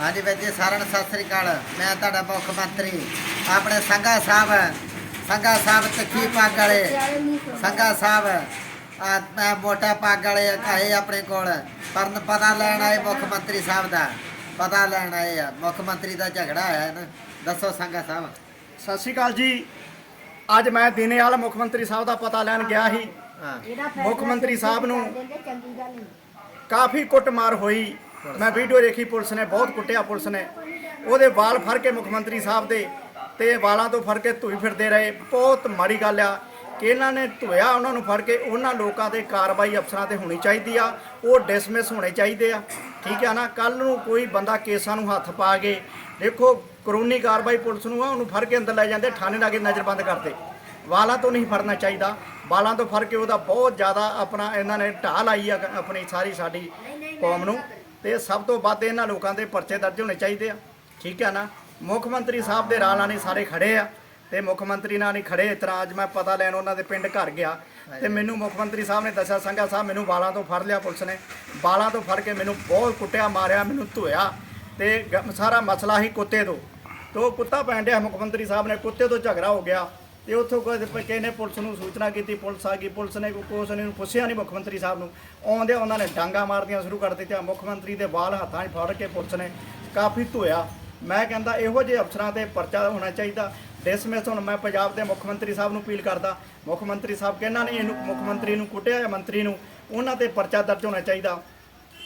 ਹਾਂਜੀ ਵੀਰ ਜੀ ਸਾਰਿਆਂ ਨੂੰ ਸਤਿ ਸ੍ਰੀ ਅਕਾਲ। ਮੈਂ ਤੁਹਾਡਾ ਮੁੱਖ ਮੰਤਰੀ ਆਪਣੇ ਸੰਘਾ ਸਾਹਿਬ ਸੰਘਾ ਸਾਹਿਬ ਤਿੱਖੀ ਪੱਗ ਵਾਲੇ ਸੰਘਾ ਸਾਹਿਬ ਆ ਮੈਂ ਮੋਟਾ ਪੱਗ ਵਾਲੇ ਆਏ ਆਪਣੇ ਕੋਲ ਪਰ ਪਤਾ ਲੈਣ ਆਏ ਮੁੱਖ ਮੰਤਰੀ ਸਾਹਿਬ ਦਾ ਪਤਾ ਲੈਣ ਆਏ ਆ ਮੁੱਖ ਮੰਤਰੀ ਦਾ ਝਗੜਾ ਹੋਇਆ ਨਾ ਦੱਸੋ ਸੰਘਾ ਸਾਹਿਬ। ਸਤਿ ਸ਼੍ਰੀ ਅਕਾਲ ਜੀ। ਅੱਜ ਮੈਂ ਦਿਨੇਵਾਲ ਮੁੱਖ ਮੰਤਰੀ ਸਾਹਿਬ ਦਾ ਪਤਾ ਲੈਣ ਗਿਆ ਸੀ। ਮੁੱਖ ਮੰਤਰੀ ਸਾਹਿਬ ਨੂੰ ਕਾਫੀ ਕੁੱਟਮਾਰ ਹੋਈ। ਮੈਂ ਵੀਡੀਓ ਦੇਖੀ, ਪੁਲਿਸ ਨੇ ਬਹੁਤ ਕੁੱਟਿਆ ਪੁਲਿਸ ਨੇ। ਉਹਦੇ ਵਾਲ ਫੜ ਕੇ ਮੁੱਖ ਮੰਤਰੀ ਸਾਹਿਬ ਦੇ ਤੇ ਵਾਲਾਂ ਤੋਂ ਫੜ ਕੇ ਧੂਈ ਫਿਰਦੇ ਰਹੇ। ਬਹੁਤ ਮਾੜੀ ਗੱਲ ਆ ਕਿ ਇਹਨਾਂ ਨੇ ਧੋਇਆ, ਉਹਨਾਂ ਨੂੰ ਫੜ ਕੇ ਉਹਨਾਂ ਲੋਕਾਂ ਤੇ ਕਾਰਵਾਈ ਅਫਸਰਾਂ ਤੇ ਹੋਣੀ ਚਾਹੀਦੀ ਆ। ਉਹ ਡਿਸਮਿਸ ਹੋਣੇ ਚਾਹੀਦੇ ਆ। ਠੀਕ ਆ ਨਾ? ਕੱਲ ਨੂੰ ਕੋਈ ਬੰਦਾ ਕੇਸਾਂ ਨੂੰ ਹੱਥ ਪਾ ਕੇ, ਦੇਖੋ, ਕਾਨੂੰਨੀ ਕਾਰਵਾਈ ਪੁਲਿਸ ਨੂੰ ਆ, ਉਹਨੂੰ ਫੜ ਕੇ ਅੰਦਰ ਲੈ ਜਾਂਦੇ, ਥਾਣੇ ਲਾ ਕੇ ਨਜ਼ਰਬੰਦ ਕਰਦੇ ਵਾਲਾਂ ਤੋਂ ਨਹੀਂ ਫੜਨਾ ਚਾਹੀਦਾ। ਵਾਲਾਂ ਤੋਂ ਫੜ ਕੇ ਉਹਦਾ ਬਹੁਤ ਜ਼ਿਆਦਾ ਆਪਣਾ ਇਹਨਾਂ ਨੇ ਢਾਹ ਲਾਈ ਆ, ਆਪਣੀ ਸਾਰੀ ਸਾਡੀ ਕੌਮ ਨੂੰ। ਤੇ ਸਭ ਤੋਂ ਵੱਧ ਇਹਨਾਂ ਲੋਕਾਂ ਦੇ ਪਰਚੇ ਦਰਜ ਹੋਣੇ ਚਾਹੀਦੇ ਆ। ਠੀਕ ਹੈ ਨਾ? ਮੁੱਖ ਮੰਤਰੀ ਸਾਹਿਬ ਦੇ ਰਾਹ ਨਾਲ ਹੀ ਸਾਰੇ ਖੜੇ ਆ। ਤੇ ਮੁੱਖ ਮੰਤਰੀ ਨਾਲ ਨਹੀਂ ਖੜੇ, ਇਸ ਅੱਜ ਮੈਂ ਪਤਾ ਲੈਣ ਉਹਨਾਂ ਦੇ ਪਿੰਡ ਘਰ ਗਿਆ। ਤੇ ਮੈਨੂੰ ਮੁੱਖ ਮੰਤਰੀ ਸਾਹਿਬ ਨੇ ਦੱਸਿਆ, ਸੰਘਾ ਸਾਹਿਬ, ਮੈਨੂੰ ਬਾਲਾਂ ਤੋਂ ਫੜ ਲਿਆ ਪੁਲਿਸ ਨੇ। ਬਾਲਾਂ ਤੋਂ ਫੜ ਕੇ ਮੈਨੂੰ ਬਹੁਤ ਕੁੱਟਿਆ, ਮਾਰਿਆ, ਮੈਨੂੰ ਧੋਇਆ। ਤੇ ਗ- ਸਾਰਾ ਮਸਲਾ ਹੀ ਕੁੱਤੇ ਤੋਂ। ਤੋ ਕੁੱਤਾ ਪੈਣ ਡਿਆ ਮੁੱਖ ਮੰਤਰੀ ਸਾਹਿਬ ਨੇ, ਕੁੱਤੇ ਤੋਂ ਝਗੜਾ ਹੋ ਗਿਆ। ਤੇ ਉੱਥੋਂ ਕੋਈ ਕਿਸੇ ਨੇ, ਪੁਲਿਸ ਨੂੰ ਸੂਚਨਾ ਕੀਤੀ, ਪੁਲਿਸ ਆ ਗਈ, ਪੁਲਿਸ ਨੇ ਕੋਸ ਨੇ ਪੁੱਛਿਆ ਨਹੀਂ ਮੁੱਖ ਮੰਤਰੀ ਸਾਹਿਬ ਨੂੰ। ਆਉਂਦੇ ਉਹਨਾਂ ਨੇ ਡਾਂਗਾ ਮਾਰਦੀਆਂ ਸ਼ੁਰੂ ਕਰ ਦਿੱਤੀਆਂ, ਮੁੱਖ ਮੰਤਰੀ ਦੇ ਵਾਲ ਹੱਥਾਂ 'ਚ ਫੜ ਕੇ ਪੁਲਿਸ ਨੇ ਕਾਫੀ ਧੋਇਆ। ਮੈਂ ਕਹਿੰਦਾ ਇਹੋ ਜਿਹੇ ਅਫਸਰਾਂ ਤੇ ਪਰਚਾ ਹੋਣਾ ਚਾਹੀਦਾ। ਡਿਸਮਿਸ ਹੁਣ ਮੈਂ ਪੰਜਾਬ ਦੇ ਮੁੱਖ ਮੰਤਰੀ ਸਾਹਿਬ ਨੂੰ ਅਪੀਲ ਕਰਦਾ। ਮੁੱਖ ਮੰਤਰੀ ਸਾਹਿਬ ਕਹਿੰਦਾ ਨੇ ਇਹਨੂੰ ਮੁੱਖ ਮੰਤਰੀ ਨੂੰ ਕੁੱਟਿਆ ਜਾਂ ਮੰਤਰੀ ਨੂੰ, ਉਹਨਾਂ ਤੇ ਪਰਚਾ ਦਰਜ ਹੋਣਾ ਚਾਹੀਦਾ।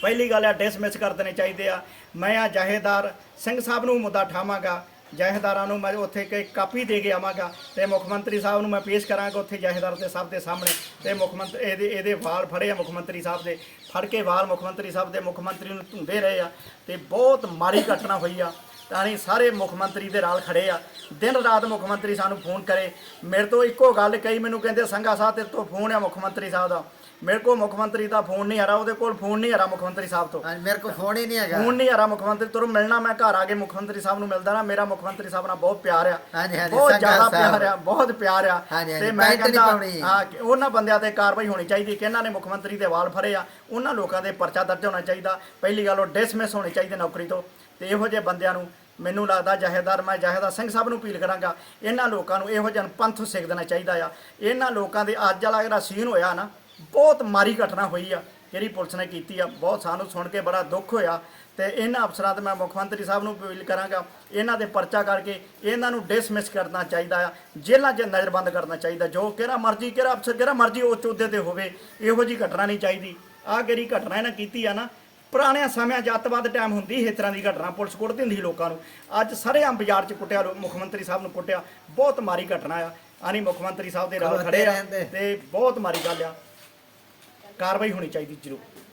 ਪਹਿਲੀ ਗੱਲ ਆ ਡਿਸਮਿਸ ਕਰ ਦੇਣੇ ਚਾਹੀਦੇ ਆ। ਮੈਂ ਆ ਜਹੇਦਾਰ ਸਿੰਘ ਸਾਹਿਬ ਨੂੰ ਮੁੱਦਾ ਠਾਵਾਂਗਾ ਜਹਿਦਾਰਾਂ ਨੂੰ ਮੈਂ ਉੱਥੇ ਇੱਕ ਕਾਪੀ ਦੇ ਕੇ ਆਵਾਂਗਾ ਤੇ ਮੁੱਖ ਮੰਤਰੀ ਸਾਹਿਬ ਨੂੰ ਮੈਂ ਪੇਸ਼ ਕਰਾਂਗਾ ਉੱਥੇ ਜਹੇਦਾਰ ਦੇ ਸਭ ਦੇ ਸਾਹਮਣੇ ਤੇ ਮੁੱਖ ਮੰਤਰੀ ਇਹਦੇ ਇਹਦੇ ਵਾਲ ਫੜੇ ਆ ਮੁੱਖ ਮੰਤਰੀ ਸਾਹਿਬ ਦੇ, ਫੜ ਕੇ ਵਾਲ ਮੁੱਖ ਮੰਤਰੀ ਸਾਹਿਬ ਦੇ ਮੁੱਖ ਮੰਤਰੀ ਨੂੰ ਧੁੰਦੇ ਰਹੇ ਆ ਤੇ ਬਹੁਤ ਮਾੜੀ ਘਟਨਾ ਹੋਈ ਆ, ਤਾਂ ਅਸੀਂ ਸਾਰੇ ਮੁੱਖ ਮੰਤਰੀ ਦੇ ਨਾਲ ਖੜੇ ਆ। ਦਿਨ ਰਾਤ ਮੁੱਖ ਮੰਤਰੀ ਸਾਨੂੰ ਫੋਨ ਕਰੇ, ਮੇਰੇ ਤੋਂ ਇੱਕੋ ਗੱਲ ਕਹੀ, ਮੈਨੂੰ ਕਹਿੰਦੇ ਸੰਘਾ ਸਾਹਿਬ ਤੇਰੇ ਤੋਂ ਫੋਨ ਆ ਮੁੱਖ ਮੰਤਰੀ ਸਾਹਿਬ ਦਾ। ਮੇਰੇ ਕੋਲ ਮੁੱਖ ਮੰਤਰੀ ਦਾ ਫੋਨ ਨਹੀਂ ਆ ਰਿਹਾ ਉਹਦੇ ਕੋਲ ਫੋਨ ਨਹੀਂ ਆ ਰਿਹਾ ਮੁੱਖ ਮੰਤਰੀ ਸਾਹਿਬ ਤੋਂ। ਹਾਂਜੀ ਮੇਰੇ ਕੋਲ ਫੋਨ ਹੀ ਨਹੀਂ ਹੈਗਾ। ਫੋਨ ਨਹੀਂ ਆ ਰਿਹਾ ਮੁੱਖ ਮੰਤਰੀ ਤੋਂ ਮਿਲਣਾ ਮੈਂ ਘਰ ਆ ਕੇ ਮੁੱਖ ਮੰਤਰੀ ਸਾਹਿਬ ਨੂੰ ਮਿਲਦਾ ਨਾ ਮੇਰਾ ਮੁੱਖ ਮੰਤਰੀ ਸਾਹਿਬ ਨਾਲ ਬਹੁਤ ਪਿਆਰ ਆ। ਹਾਂਜੀ, ਹਾਂਜੀ, ਬਹੁਤ ਜ਼ਿਆਦਾ। ਪਿਆਰ ਆ ਬਹੁਤ ਪਿਆਰ ਆ। ਤੇ ਮੈਂ ਕਹਿੰਦਾ। ਹਾਂ ਉਹਨਾਂ ਬੰਦਿਆਂ ਤੇ ਕਾਰਵਾਈ ਹੋਣੀ ਚਾਹੀਦੀ ਕਿ ਇਹਨਾਂ ਨੇ ਮੁੱਖ ਮੰਤਰੀ ਦੇ ਵਾਲ ਫੜੇ ਆ। ਉਹਨਾਂ ਲੋਕਾਂ ਦੇ ਪਰਚਾ ਦਰਜ ਹੋਣਾ ਚਾਹੀਦਾ। ਪਹਿਲੀ ਗੱਲ ਉਹ ਡਿਸਮਿਸ ਹੋਣੀ ਚਾਹੀਦੀ ਨੌਕਰੀ ਤੋਂ। ਤੇ ਇਹੋ ਜਿਹੇ ਬੰਦਿਆਂ ਨੂੰ ਮੈਨੂੰ ਲੱਗਦਾ ਜਹੇਦਾਰ ਮੈਂ ਜਹੇਦਾਰ ਸਿੰਘ ਸਾਹਿਬ ਨੂੰ ਅਪੀਲ ਕਰਾਂਗਾ ਇਹਨਾਂ ਲੋਕਾਂ ਨੂੰ ਇਹੋ ਜਿਹੇ ਪੰਥ ਸਿੱਖ ਦੇਣਾ ਚਾਹੀਦਾ ਆ। ਇਹਨਾਂ ਲੋਕਾਂ ਦੇ ਅੱਜ ਵਾਲਾ ਜਿਹੜਾ ਸੀਨ ਹੋਇਆ ਨਾ ਬਹੁਤ ਮਾੜੀ ਘਟਨਾ ਹੋਈ ਆ ਜਿਹੜੀ ਪੁਲਿਸ ਨੇ ਕੀਤੀ ਆ। ਬਹੁਤ ਸਾਨੂੰ ਸੁਣ ਕੇ ਬੜਾ ਦੁੱਖ ਹੋਇਆ ਤੇ ਇਹਨਾਂ ਅਫਸਰਾਂ ਤੇ ਮੈਂ ਮੁੱਖ ਮੰਤਰੀ ਸਾਹਿਬ ਨੂੰ ਅਪੀਲ ਕਰਾਂਗਾ ਇਹਨਾਂ ਦੇ ਪਰਚਾ ਕਰਕੇ ਇਹਨਾਂ ਨੂੰ ਡਿਸਮਿਸ ਕਰਨਾ ਚਾਹੀਦਾ ਆ ਜੇਲ੍ਹਾਂ 'ਚ ਨਜ਼ਰਬੰਦ ਕਰਨਾ ਚਾਹੀਦਾ ਜੋ ਕਿਹੜਾ ਮਰਜ਼ੀ ਕਿਹੜਾ ਅਫਸਰ ਕਿਹੜਾ ਮਰਜ਼ੀ ਉਹ ਚੋਦੇ ਤੇ ਹੋਵੇ ਇਹੋ ਜੀ ਘਟਨਾ ਨਹੀਂ ਚਾਹੀਦੀ। ਆਹ ਜਿਹੜੀ ਘਟਨਾ ਇਹਨਾਂ ਕੀਤੀ ਆ ਨਾ ਪੁਰਾਣਿਆਂ ਸਮਿਆਂ 'ਚ ਅੱਤਵਾਦ ਟਾਈਮ ਹੁੰਦੀ ਇਸ ਤਰ੍ਹਾਂ ਦੀ ਘਟਨਾ ਪੁਲਿਸ ਕੁੱਟਦੀ ਹੁੰਦੀ ਲੋਕਾਂ ਨੂੰ। ਅੱਜ ਸਰੇਆਮ ਬਾਜ਼ਾਰ 'ਚ ਕੁੱਟਿਆ ਮੁੱਖ ਮੰਤਰੀ ਸਾਹਿਬ ਨੂੰ ਕੁੱਟਿਆ ਬਹੁਤ ਮਾੜੀ ਘਟਨਾ ਆ। ਆਨੀ ਮੁੱਖ ਮੰਤਰੀ ਸਾਹਿਬ ਦੇ ਨਾਲ ਖੜੇ ਆ। ਤੇ ਬਹੁਤ ਮਾੜੀ ਗੱਲ ਆ। ਕਾਰਵਾਈ ਹੋਣੀ ਚਾਹੀਦੀ ਜ਼ਰੂਰ।